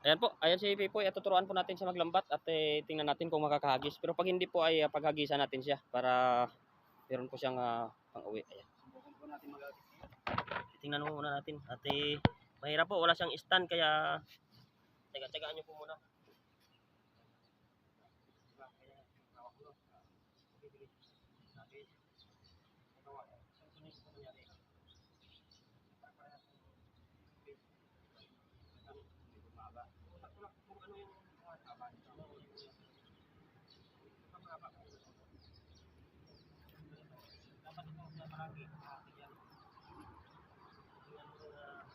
Ayan po, ayan si Pipoy. At tuturuan po natin siya maglambat at eh, tingnan natin kung makakahagis. Pero pag hindi po ay uh, paghagisan natin siya para meron po siyang uh, pang-uwi. Ayan. Tingnan mo muna natin. At eh, mahirap po, wala siyang stand kaya taga-tagaan niyo po muna. Diba? Kaya, hawak mo. Sige, sige. Sabi. Ito, ah, sunod ko nangyari. Para-parehas. Okay. Ano, medyo mahaba. Sakto lang kung ano yung mga haba. Ano yung mga mahaba. Dapat ito sa marami. Ah, yan. Tingnan mo na walang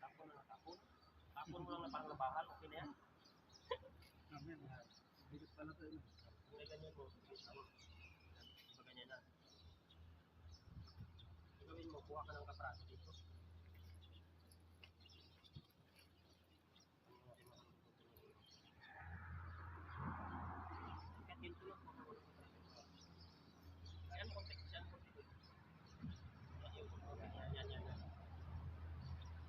Tapon na tapon. Tapon mo lang na parang nabahan. Okay na yan. Mga bigot pala to. eh. May ganyan po. Pag ganyan na. Gawin mo, kuha ka ng kapraso dito. Kahit ganito lang, kuha ka ng kapraso. Ayan, konti. Ayan, konti. Ayan, yun. Ayan, yan, yan, yan.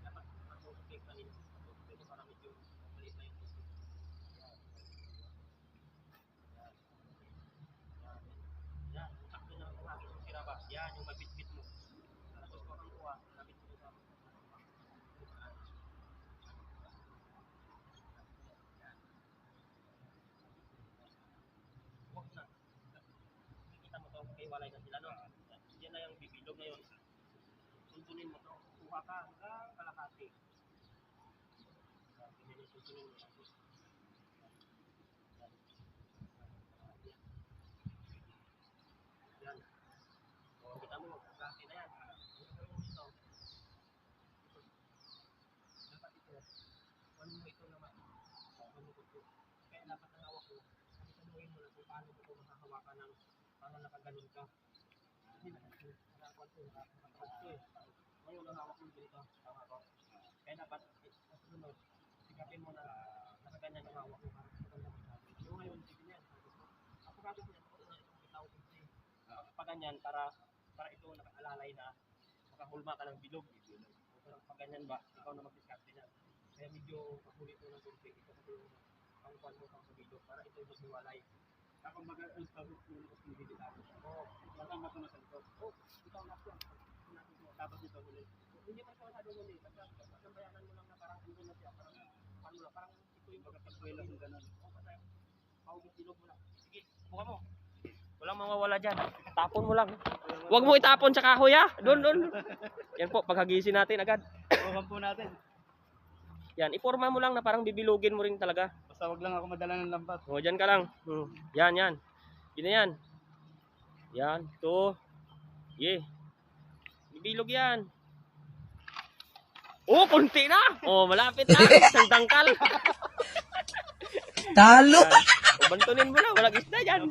Dapat, matutupig ka nito. Matutupig mo para medyo maliit na yung tubig. Ayan. Ayan. Yan. Yan. Takbo na ang hangin ng sirabas. Yan, yung mabitbit mo. Tapos ko ang kuha. Labit mo sa Huwag na. Kita mo to, kay walay na sila, no? Yan na yung bibilog ngayon. Suntunin mo to. Kuha ka hanggang ganyan yung suntunin mo. Yan. O, kita mo, kalahati na yan. Dito? Dapat ito, ano mo ito naman? Ano mo ito? Kaya dapat ang hawak ko, kasi saluhin mo na kung paano mo ito ng para nakaganon ka. Hindi kasi nakakuha ito, nakakuha ito eh. Ngayon ang hawak mo dito, tama ko. Kaya dapat, eh, sa sunod, sikapin mo na nakaganyan ang hawak mo para maganda masabi. Yung ngayon, sige yan. Ako gagawin yan, ako na itong bitaw ko eh. Pag ganyan, para para ito nakaalalay na makahulma ka ng bilog. Pero pag ganyan ba, ikaw na mag-discarte na. Kaya medyo kapulit mo ng kunti. Ito kasi yung pangkuhan mo pang sa bilog para ito maghiwalay. Ako mag-agis tapos muna ko hindi dito. Oo. Baka matunasan ko. Oh, ikaw na siya. Tapos ito ulit. Hindi pa siya masyado muli. Basta sambayanan mo lang na parang hindi na siya. Parang, paano lang, parang ito yung Baka pagkuela kung gano'n. Oo, basta Paubos bilog mo lang. Sige, buka mo. Walang mawawala dyan. Tapon mo lang. Huwag mo itapon sa kahoy ha. Doon, doon. Yan po, paghagisin natin agad. Subukan po natin. Yan, iporma mo lang na parang bibilugin mo rin talaga. Basta wag lang ako madala ng lambat. O, dyan ka lang. Hmm. Yan, yan. Yun na yan. Yan, to. Ye. Bibilog yan. Oh, konti na. Oh, malapit na. Isang tangkal. Talo! O, bantunin mo na. Walang isda dyan.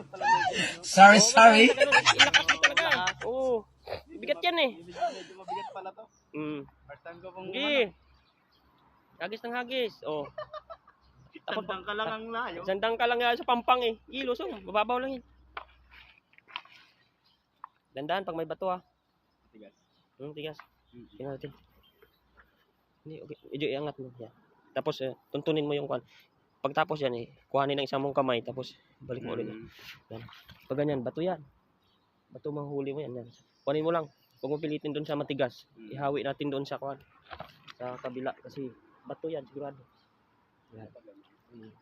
Sorry, sorry. Ilakas mo talaga. Oo. Bigat yan eh. Medyo, mabigat pala to. Hmm. First time ko pong Sige. Hagis ng hagis. Oh. Tapos Tandang ka lang ang layo. Sandang ka lang yan sa pampang eh. Ilos oh. Mababaw lang yan. Dandahan pag may bato ah. Tigas. Hmm, tigas. Tingnan natin. Hindi, okay. Medyo iangat mo. Yan. Tapos eh, tuntunin mo yung kwan. Pagtapos yan eh, kuhanin ng isang mong kamay. Tapos balik mo ulit. Mm. Pag ganyan, bato yan. Bato mahuli mo yan. yan. Kuhanin mo lang. Huwag mo pilitin doon sa matigas. Mm. Ihawi natin doon sa kwan. Sa kabila. Kasi bato yan sigurado. Yan. Mm.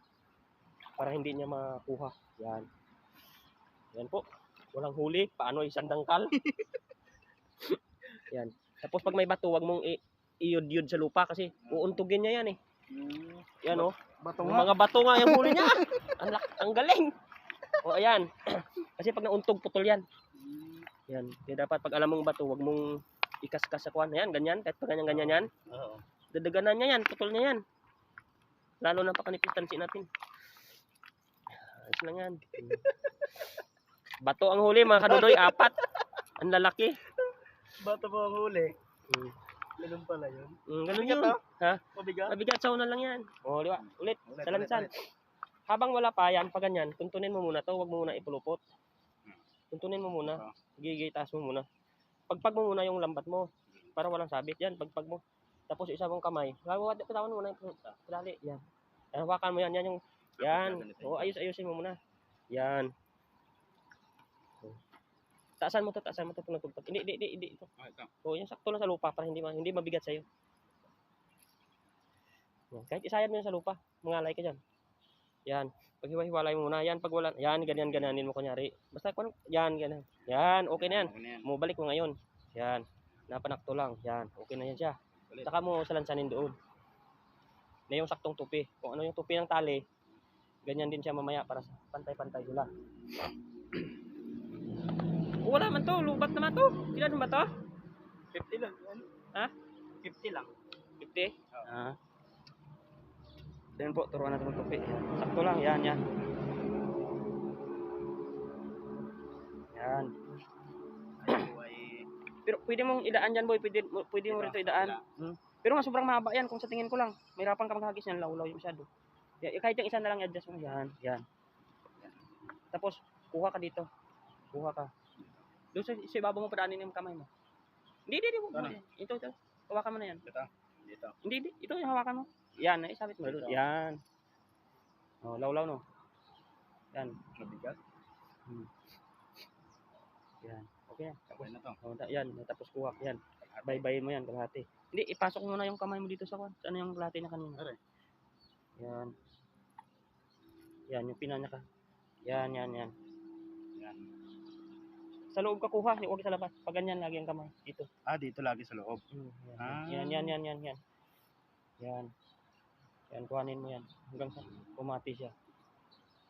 Para hindi niya makuha. Yan. Yan po. Walang huli. Paano isang dangkal? yan. Tapos pag may bato, wag mong i- iyod-yod sa lupa kasi uuntugin niya yan eh. Mm. Yan oh. Bato nga. mga bato nga yung huli niya. ang, ang galing. O ayan. kasi pag nauntog, putol yan. Mm. Yan. Kaya dapat pag alam mong bato, wag mong ikas-kas sa kwan. Ayan, ganyan. Kahit pag ganyan-ganyan yan. Oo. Dadaganan niya yan. Putol niya yan. Lalo na pakanipitan si natin. Ayos lang yan. Bato ang huli mga kadudoy, apat. Ang lalaki. Bata pa ang huli. Mm. Ganun pala yun. Mm, ganun Mabigat, yun. ah. Ha? Mabigat. Mabigat sa una lang yan. O, di ba? Ulit. Ulit, Sa lansan. ulit, ulit. Habang wala pa yan, pag ganyan, tuntunin mo muna to, huwag mo muna ipulupot. Tuntunin mo muna. Gigitaas mo muna. Pagpag mo muna yung lambat mo. Para walang sabit. Yan, pagpag mo. Tapos isa mong kamay. Pitawan mo muna yung pedali. Yan. Yan, hawakan mo yan. Yan yung, yan. O, ayos, ayusin mo muna. Yan. Taasan mo to, taasan mo to, tunag-tugtog. Hindi, hindi, hindi, hindi. Ito. Ah. O, yan, sakto lang sa lupa para hindi, hindi mabigat sa'yo. Yan. Kahit isayad mo yan sa lupa, mangalay ka dyan. Yan. Pag hiwa-hiwalay mo muna, yan, pag wala, yan, ganyan, ganyanin mo kunyari. Basta, yan, ganyan. Yan, okay na yan. Okay na yan. Mo balik mo ngayon. Yan. Napanakto lang. Yan, okay na yan siya. Ulit. Saka mo salansanin doon. Na yung saktong tupi. Kung ano yung tupi ng tali, ganyan din siya mamaya para sa pantay-pantay sila. Oh, Wala man to, lubat naman to. Ilan ba to? 50 lang. Ha? 50 lang. 50? Oo. Ah. Then po, turuan natin ng tupi. Sakto lang, yan, yan. Yan. Pero pwede mong idaan dyan, boy. Pwede, pwede mo Ito, rito idaan. Hmm. Pero nga sobrang mahaba yan kung sa tingin ko lang. Mahirapan ka maghagis yan, lawlaw yung masyado. Ya, kahit yung isa na lang i-adjust mo. Yan, yan. Tapos, kuha ka dito. Kuha ka. Doon sa, sa ibabaw mo padaanin yung kamay mo. Hindi, hindi, hindi. Ito, ito. Hawakan mo na yan. Ito. Dito. Hindi, hindi. Ito yung hawakan mo. Yan, isabit mo. Ito. Yan. Oh, lawlaw no. Yan. Mabigat. Yan. Yan. Okay na to. Oh, da- yan. Tapos kuha. Yan. Baybayin mo yan, kalahati. Hindi, ipasok mo na yung kamay mo dito sa kwan. Ano yung kalahati na kanina? Aray. Yan. Yan, yung pinanya ka. Yan, yan, yan. Yan. Sa loob ka kuha, huwag sa labas. Pag ganyan, lagi ang kamay. Dito. Ah, dito lagi sa loob. Mm, yan, Ah. yan, yan, yan, yan, yan. Yan. Yan, kuhanin mo yan. Hanggang sa pumati siya.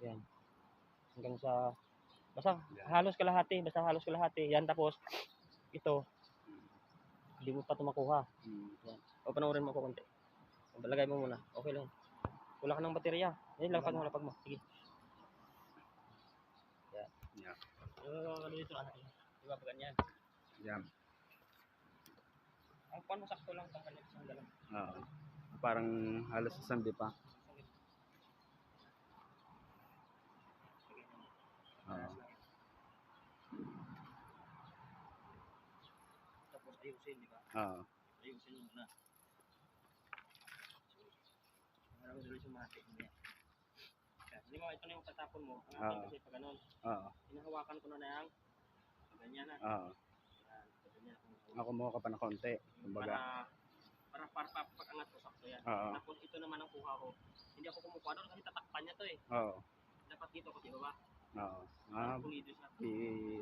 Yan. Hanggang sa, basta Yan. halos kalahati, basta halos kalahati. Yan, tapos, ito, hindi mo pa ito makuha. Hmm. O panoorin mo ako konti. Lagay mo muna. Okay lang. Wala ka ng baterya. Yan, lapag mo, lapag mo. Sige. Yan. Yan. Uh, ano dito, anak? Di ba, pag ganyan. Yan. Ang kuwan mo sakto lang, tanggal isang dalang. Oo. Parang halos sandi pa. Oo. Tapos ayusin, di ba? Oo. Ayusin mo muna. Para mo dali sumati. Yan. Hindi mo, ito na yung tatapon mo. Ang akin kasi pag ganun. Oo. Hinahawakan ko na na yung ganyan na. Oo. Ako. Mo ka pa ng konti. Kumbaga. Para, para, para, pag angat ko sakto yan. Oo. Tapos ito naman ang kuha ko. Hindi ako kumukuha doon kasi tatakpan niya to eh. Oo. Dapat dito ko, di ba? Oo. Ah, pulido siya. di,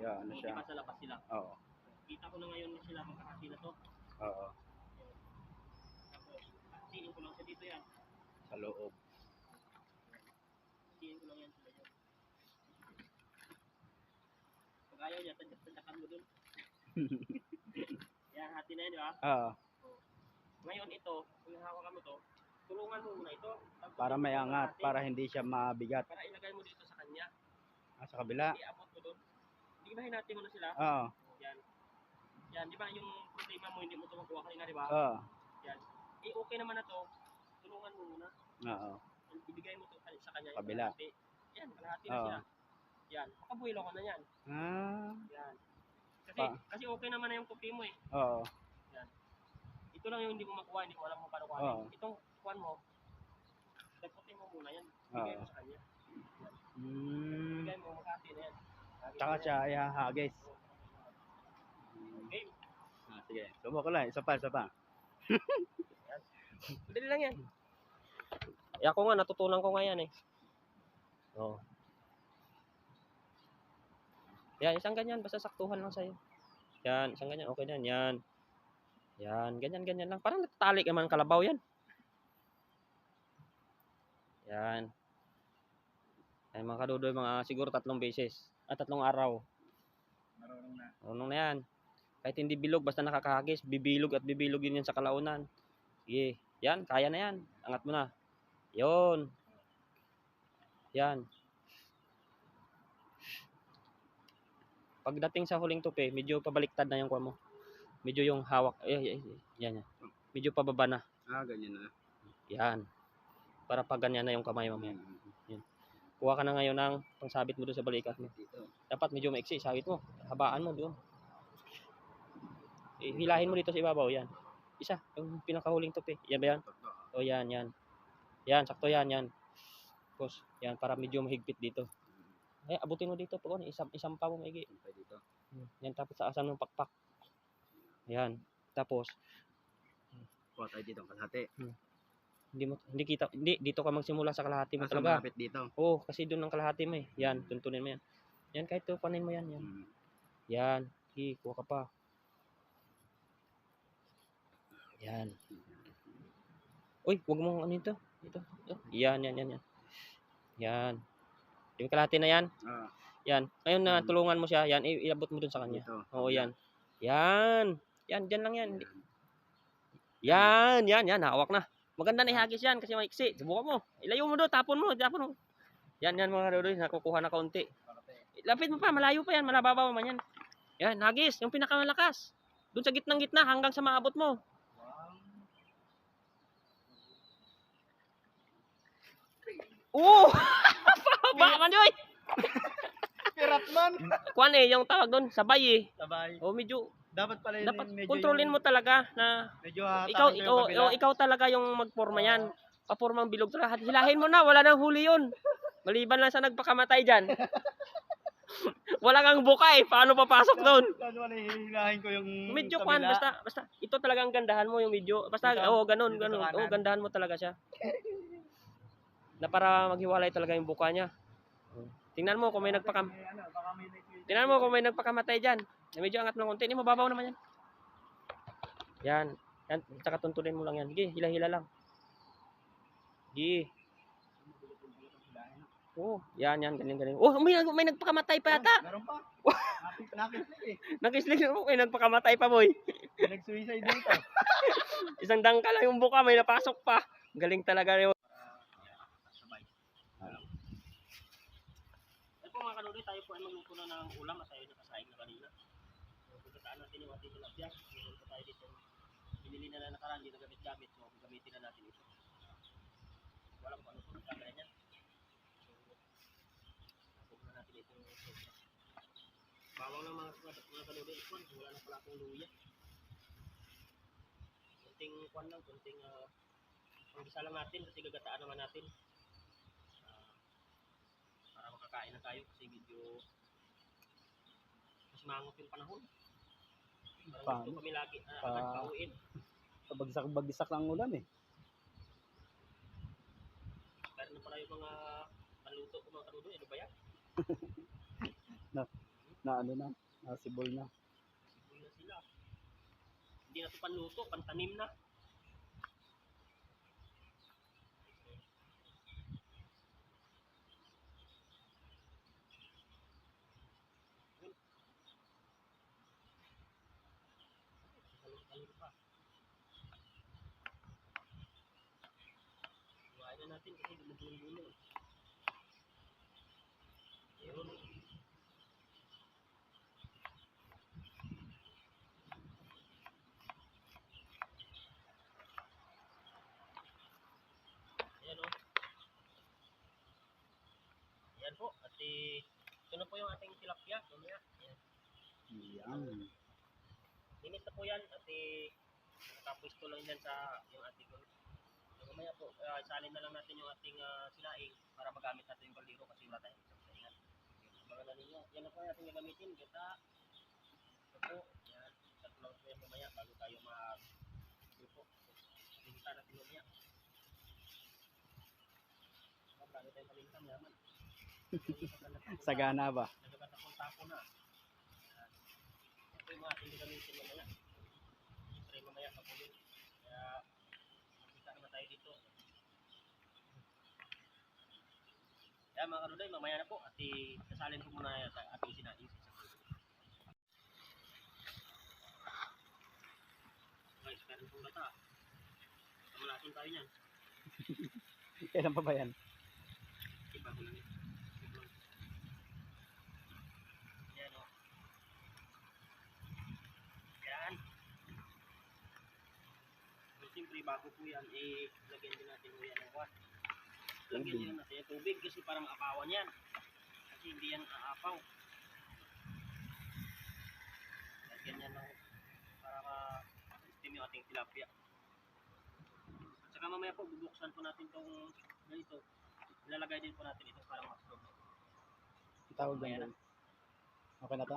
ano siya. pa sa labas sila. Oo. Kita ko na ngayon sila magkakasi na to. Oo. Tapos, hatiin ko lang siya dito yan. Sa loob. Hatiin ko lang yan sila yan. Pag ayaw niya, tadyak-tadyakan mo dun. yan, hati na yan, di ba? Oo. Ngayon ito, kung hawakan mo to, tulungan mo muna ito. Para may angat. Para hindi siya mabigat. para ilagay mo dito sa kanya. Ah, sa kabila. Iabot mo doon. Hindi ba hinati mo na sila? Oo. Yan. Yan, di ba yung problema mo, hindi mo ito makuha kanina, di ba? Oo. Yan. Eh, okay naman na to. Tulungan mo muna. Oo. Ibigay mo to sa kanya. yung Kabila. kalahati. Yan, kalahati na Oo. Yan, makabuhilo ka na yan. Ah. Yan. Kasi, Pa- kasi okay naman na yung tupi mo eh. Oo. Ito lang yung hindi mo makuha, hindi mo alam kung paano Oo. kuhanin. Itong kuhan mo, daputin mo muna yan. Ibigay Oo. mo sa kanya. Hmm. Ibigay mo, makati na yan. Tsaka siya ihahagis. Ah, sige. Subukan ko lang. Isa pa, isa pa. Madali lang yan. Eh ako nga, natutunan ko nga yan eh. Oo. Yan, isang ganyan, basta saktuhan lang sa'yo. Yan, isang ganyan, okay na yan. Yan. Yan, ganyan, ganyan lang. Parang natatali ka man kalabaw yan. Yan. Yan mga kadudoy, mga siguro tatlong beses. At tatlong araw. Marunong na. Marunong na yan. Kahit hindi bilog, basta nakakahagis, bibilog at bibilog yun yan sa kalaunan. Sige, yan, kaya na yan. Angat mo na. Yun. Yan. Pagdating sa huling tupi, medyo pabaliktad na yung kuha mo. Medyo yung hawak. Eh, eh, eh, yan, yan. Medyo pababa na. Ah, ganyan na. Yan. Para pag ganyan na yung kamay mamaya. Mm. Kuha ka na ngayon ng pangsabit mo doon sa balikat mo. Dapat medyo maiksi, sabit mo. Habaan mo doon. Eh, hilahin mo dito sa ibabaw, yan. Isa, yung pinakahuling tupi. Yan ba yan? O yan, yan. Yan, sakto yan, yan. Tapos, yan, para medyo mahigpit dito. Eh, abutin mo dito po, isam, isang pa mo maigi. Siyempre dito. Yan, tapos sa asan ng pakpak. Yan. Tapos, Kuha tayo dito ang kalahati. hindi mo, hindi kita, hindi, dito ka magsimula sa kalahati mo Asa talaga. malapit dito. Oo, kasi doon ang kalahati mo eh. Yan, tuntunin mo yan. Yan, kahit tupanin mo yan, yan. Mm. Yan, sige, kuha ka pa. Yan. Uy, wag mong ano ito. Ito. ito. Yan, yan, yan, yan. Yan. Yung kalahati na yan. Ah, Yan. Ngayon na Mm. tulungan mo siya. Yan, iabot mo dun sa kanya. dito. Oo, yan. Yan. Yan, dyan lang yan. Yan. Yan, yan, yan. Hawak na. Maganda na ihagis yan kasi maiksi. Subukan mo. Ilayo mo doon. Tapon mo. Tapon mo. Yan, yan mga kadodoy. Nakukuha na kaunti. Lapit mo pa. Malayo pa yan. Malababaw man yan. Yan, hagis. Yung pinakamalakas. Doon sa gitnang gitna hanggang sa maabot mo. Oo! Pahaba man yun. Pirat man. Kuan eh, yung tawag doon, sabay eh. Sabay. O medyo, Dapat pala yun dapat medyo kontrolin yung- mo talaga na Medyo hatak ikaw, yung ikaw, kabila. o, ikaw talaga yung magporma yan. Papormang bilog talaga. Hilahin mo na, wala nang huli yun. Maliban lang sa nagpakamatay dyan. wala kang buka eh. Paano papasok doon? Hihilahin ko yung Medyo kabila. kwan, basta, basta, ito talaga ang gandahan mo yung medyo. Basta, oo, ganun, sa ganun. kanan. Oo, gandahan mo talaga siya. Na para maghiwalay talaga yung buka niya. Tingnan mo kung may nagpakam... Tingnan mo kung may nagpakamatay dyan. Na medyo angat ng konti. Hindi, mababaw naman yan. Yan. Yan. Tsaka tuntunin mo lang yan. Sige, hila-hila lang. Sige. Oh, yan, yan, ganyan, ganyan. Oh, may, may nagpakamatay pa yata. Meron pa. Nakislik eh. Nakisling mo, may nagpakamatay pa, boy. Nag-suicide dito. Isang dangka lang yung buka, may napasok pa. Galing talaga yun. Ay po mga kanuloy, tayo po ay magluto na ng ulam at tayo nakasaing na kanina. So, pagkataan natin yung ating tilapia. Meron pa tayo dito. Binili na na nakaraan, hindi na gamit-gamit. So, gagamitin na natin ito. Walang kung ano po nagkagaya niya. So, na natin ito. Bawang lang mga, mga kanuloy. Ito, wala na pala akong luya. Kunting kwan lang, kunting uh, panggisa lang natin kasi gagataan naman natin. Ah, makakain na tayo kasi medyo mas mangot yung panahon. Parang gusto kami lagi uh, Pa- agad pauwiin. Pabagsak-bagsak lang ulan eh. Pero na pala yung mga panluto ko mga karudo, ano ba yan? Na ano na. Nasibol na. Hindi na sila. Hindi na ito panluto, pantanim na. Natin kasi gumugulo-gulo. Yun. Ayan o. Ayan po. At eh, ito na po yung ating tilapia. Mamaya. Ayan. Yan. Init na po yan. At eh, nakapwesto lang yan sa yung ating uh, isalin na lang natin yung ating uh, sinaing para magamit natin yung kaldero kasi wala tayong isang saingan. Mga na ninyo. Yan na po yung ating gagamitin. Gata. Ito po. Yan. Tatlo lang po yan mamaya bago tayo mag grupo. Pinita natin mamaya. Bago tayo palintam yaman. Sagana ba? Nagkakatapon tapo na. Ito yung mga ating gagamitin mamaya. Kaya mga karuday, mamaya na po at kasalin ko muna yata ating sinain sa Guys, meron pong bata. Kamalasin tayo niyan. Kailan pa ba yan? Iba ko lang yan. Oh. Siyempre bago po yan, eh, lagyan din natin po yan ng water. Lagyan din natin yung tubig kasi para maapawan yan. Kasi hindi yan aapaw. Lagyan yan ng para ma-steam yung ating tilapia. At saka mamaya po, bubuksan po natin itong ganito. Ilalagay din po natin ito para ma-absorb. Tawag Mamaya na. doon. Okay na to?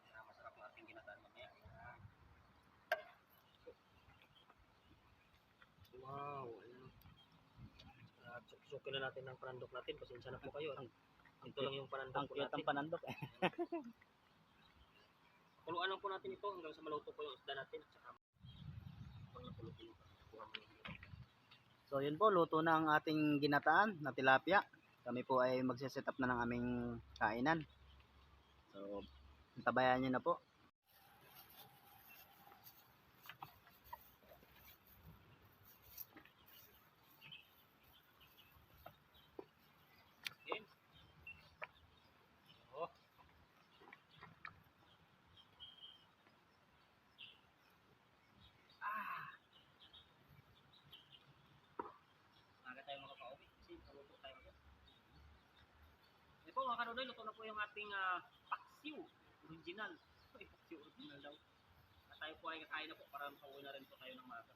Kaya masarap ang ating ginataan mamaya. Ayan. Wow, ayun. Uh, sukin na natin ng panandok natin. Pasensya na po kayo. Ito lang yung panandok Ang po natin. ang panandok eh. Kuluan lang po natin ito hanggang sa maluto po yung isda natin. At saka pag yung mo So yun po, luto na ang ating ginataan na tilapia. Kami po ay magsiset up na ng aming kainan. So, tabayan nyo na po. game. Oh. Ah. Aga tayo makakauwi kasi paluto tayo agad. Ito mga kanonoy, luto na po yung ating uh, paksiw original. Ay, paksiw original daw. At tayo po ay kakain na po para makauwi na rin po tayo ng maga.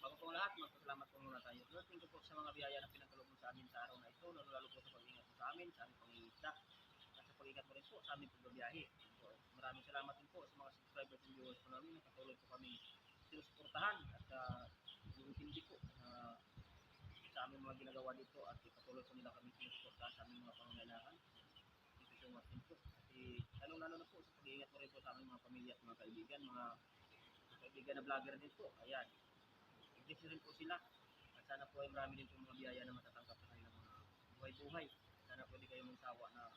Bago po lahat, magpasalamat po muna tayo. Lord, thank you po sa mga biyaya na pinagkaloob mo sa amin sa araw na ito, lalo po sa pag-ingat mo sa amin, sa aming pangingisda, at sa pag-ingat mo rin po sa aming pagbabiyahe. So, maraming salamat din po sa mga subscribers and viewers po namin na patuloy po kami sinusuportahan at uh, hindi po uh, sa aming mga ginagawa dito at patuloy po nila kami sinusuportahan sa aming mga pangangailangan. Thank you so much po. Kasi lalo-lalo na po sa pag-iingat mo rin po sa aming mga pamilya at mga kaibigan, mga kaibigan na vlogger din po. Ayan, i-bless rin po sila. At sana po ay marami din po mga biyaya na matatanggap sa kanilang mga buhay-buhay. Sana pwede kayo magsawa na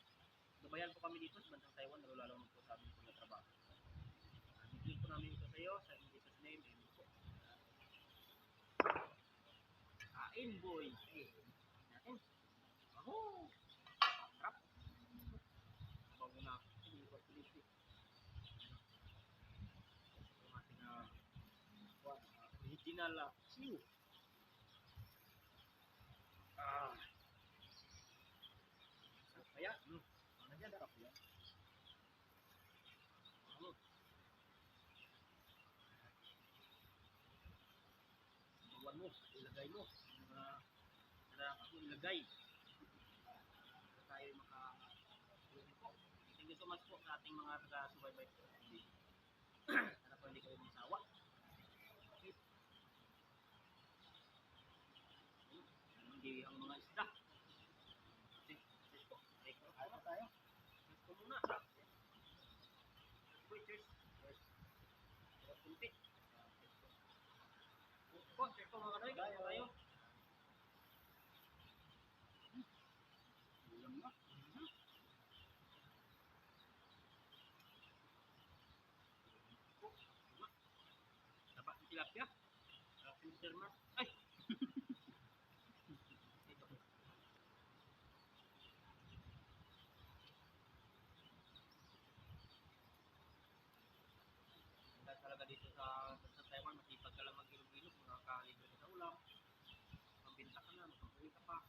gabayan po kami dito sa bansang Taiwan, lalo lalo na po sa aming mga trabaho. Uh, Bigyan po namin ito sa iyo, sa in Jesus name, amen po. Kain boy! Eh, natin. Ako! Sarap! Bago na ako. Hindi ko pilisi. Yung ating ah, Wow, uh, uh, siu. Ah. Kaya? Hmm. Ano dyan? Sarap yan. Hmm. Bawan mo, ilagay mo. Mga sarap ako ilagay. Tayo maka Thank you so much po sa ating mga taga-subaybay po. Sana po hindi kayo masawa. Hindi ang mga isda. Okay, cheers po. Take po. Ano tayo? Cheers po muna. Cheers po, cheers. Cheers. Cheers kunti. Ah, cheers po. Cheers po, cheers po mga kanoy. Kaya tayo. Ulam na. Mhm. Po, tama. Tilapia. Sarap yung sirma. Ay! Ito po. Dahil talaga dito sa, sa Taiwan, masipag ka lang mag-ilog-ilog, makakalibre ka sa ulam, mambinta ka na, makapuli ka pa.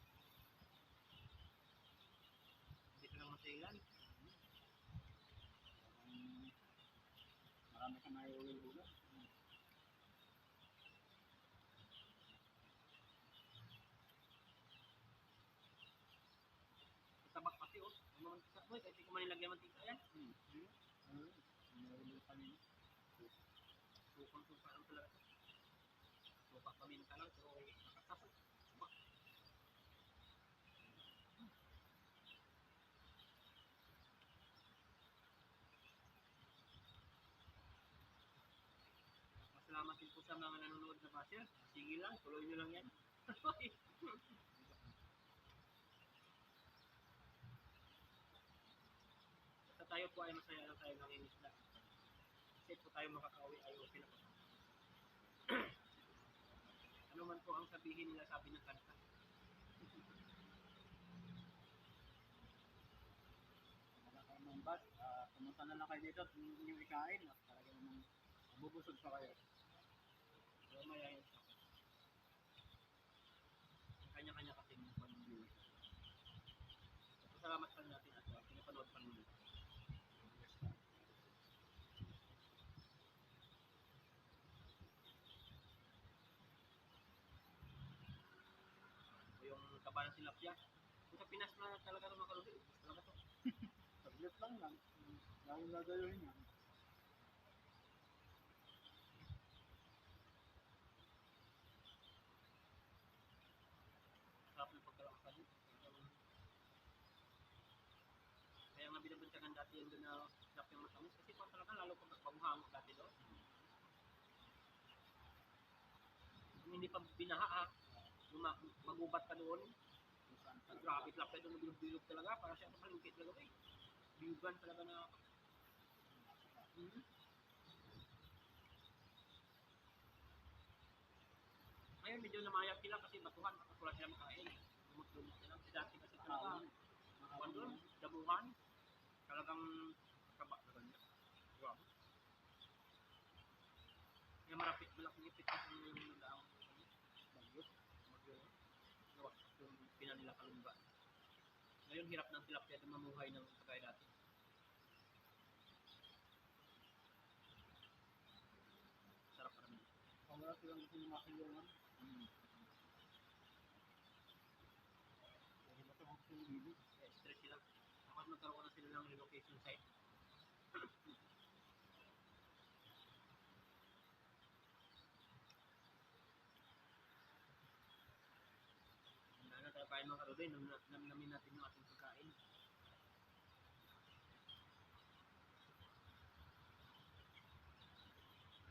Hindi ka lang masailan. Um, marami ka na iuwi ulam. Tabak pati oh. Yung mga mantika man nilagyan mantika yan. Hmm. Meron pa rin. Sukang suka lang talaga. Suka paminta lang, pero nakasapot. Tabak. Masalamat din po sa mga nanonood na basher. Sige lang, tuloy nyo lang yan. tayo po ay masaya lang tayo ng inisla. Kasi po tayo makakauwi ay okay na po. ano man po ang sabihin nila sabi ng kanta. Ah, kumusta pumunta na lang kayo dito at inyong ikain at talaga namang mabubusog pa kayo. So, mayayin siya. Kanya-kanya kasi yung panunod. Salamat pa natin at uh, pinapanood pa nila. O yung kabayan tilapia. Kung sa Pinas na talaga ito makaruli, ubus talaga to. Saglit lang lang. Lalo gagawin yan. Sarap ng pagkalakasan. Kaya nga binabantagan dati yung doon na sarap yung matamis. Kasi pa talaga lalo pag pagmuhango dati doon. Kung hindi pa binaha ha, magubat ka doon, grabe kayo doon bilog-bilog talaga. Para siya malungkit talaga eh. Bilugan talaga na. Ngayon medyo namayag sila kasi batuhan, tapos wala sila makain. Lumot-lumot sila. Dati kasi talaga, Kuwan doon, dabuhan. Talagang kaba na ganyan. Grabe. Kaya marapit, malaking ipit kasi yung nadaang bagyo. Bagyo. Gawa yung pinanila kalungga. Ngayon hirap ng tilapia na mamuhay ng kagaya dati. Sarap pa naman. Kung wala silang gusto yung makilungan, Mm. pwede ba ito gusto yung bibig? Kaya stress sila. Dapat na sila ng relocation site. Na tayo kain mga karode, nam namnamin natin yung ating pagkain.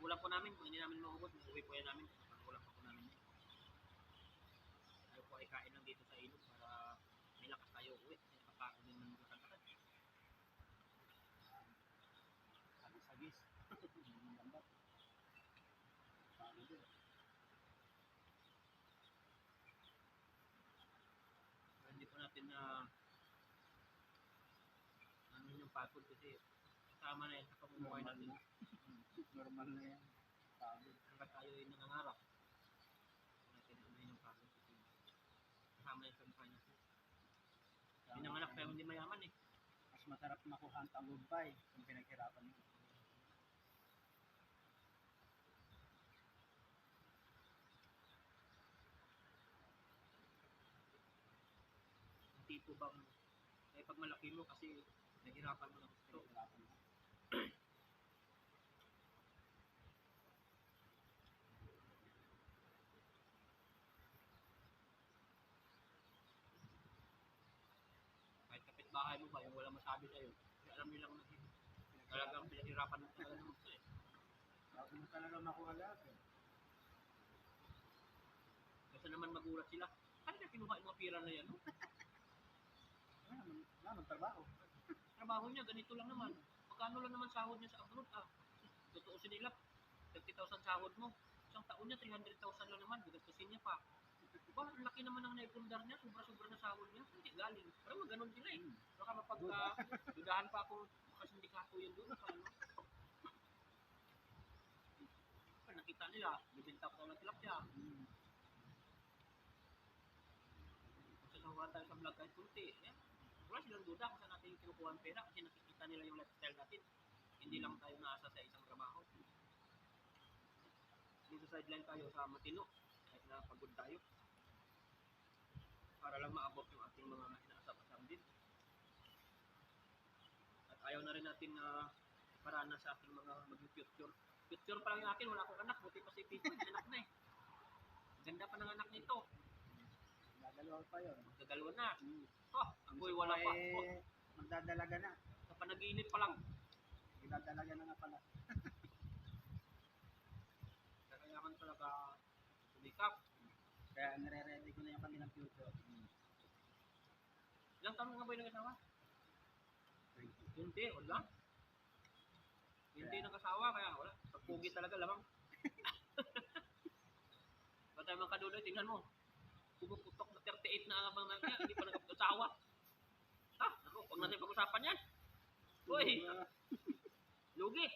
Ulam po hindi namin maubos, uuwi po yan namin. Ang ulam po po namin yan. Tayo po ay kain lang dito sa ilog para may lakas tayo uwi. Kasi napapagod din ng lakad-lakad. Sagis-sagis. Yung lambat. Paano din? Hindi po natin na ano yung pagod kasi kasama na yan sa pamumuhay natin. na. Normal na yan. Pagod. Hanggat tayo ay nangangarap. Natin ano yung pagod kasi kasama sa mukha natin. Pinanganak tayo hindi mayaman eh. Mas masarap makuha ang tagumpay kung pinaghirapan mo. Ang tipo bang eh pag malaki mo kasi nahirapan mo na gusto. Pinaghirapan mo. Kapitbahay mo ba yung wala masabi sa'yo. Kasi alam nilang na talagang pinaghirapan mo talaga ng gusto eh. Bago mo talaga makuha lahat eh. Kasi naman magulat sila. Ano na kinuha yung mga pira na yan? No? Wala naman, naman trabaho. Trabaho niya, ganito lang naman. Magkano lang naman sahod niya sa abroad? Ah, totoo si nila. 30,000 sahod mo. Isang taon niya, 300,000 lang naman. Gagastusin niya pa. Ba, ang laki naman ng naipundar niya. Sobra-sobra na sahod niya. Hindi galing. Pero mga ganun sila eh. Baka mapagka, dudahan pa akong makasindikato yun doon. Pag nakita nila, bibinta ko ng tilapia. Hmm. Saan tayo sa vlog kahit kunti. Eh, wala silang duda kung saan natin kinukuha ang pera kasi nakikita nila yung lifestyle natin. Hindi lang tayo naasa sa isang trabaho. Dito sideline tayo sa matino kahit na pagod tayo. Para lang maabot yung ating mga inaasap-asam din. At ayaw na rin natin na parana sa ating mga maging future. Future pa lang yung akin, wala akong anak. Buti pa si Pico, may anak na eh. Ganda pa ng anak nito. Gagalaw pa yun. Magdadalawa na. Hmm. Oh, ako'y wala pa. Oh, Eh, magdadalaga na. sa panaginip pa lang. Magdadalaga na nga pala. Kailangan talaga sumikap. Kaya nire-ready ko na yung kanilang future. Ilang taon nga ba yung nag-asawa? 20, wala. 20 yeah. nag-asawa, kaya wala. Pagpugi talaga, lamang. Ba't tayo mga kaduloy, tingnan mo. Pumuputok na 38 na abang na kaya, hindi pa nag-asawa. Ah, ha? Ako, huwag natin pag-usapan yan. Uy! Lugi!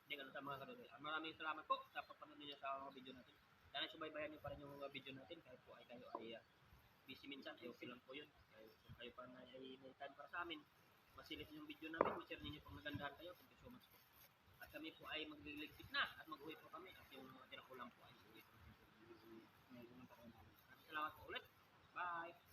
Hindi ganun tayo mga kaduloy. Ah, maraming salamat po sa pagpanood ninyo sa mga video natin. Sana subaybayan niyo pa rin yung mga video natin kahit po ay kayo ay uh, busy minsan, ay okay lang po yun. Kaya kung kayo pa na ay may time para sa amin, masilip yung video namin, ma-share ninyo kung nagandahan kayo. Thank you so much po. At kami po ay magliligpit na at mag-uwi po kami at yung mga tinakulang po ay uwi po. Salamat po ulit. Bye!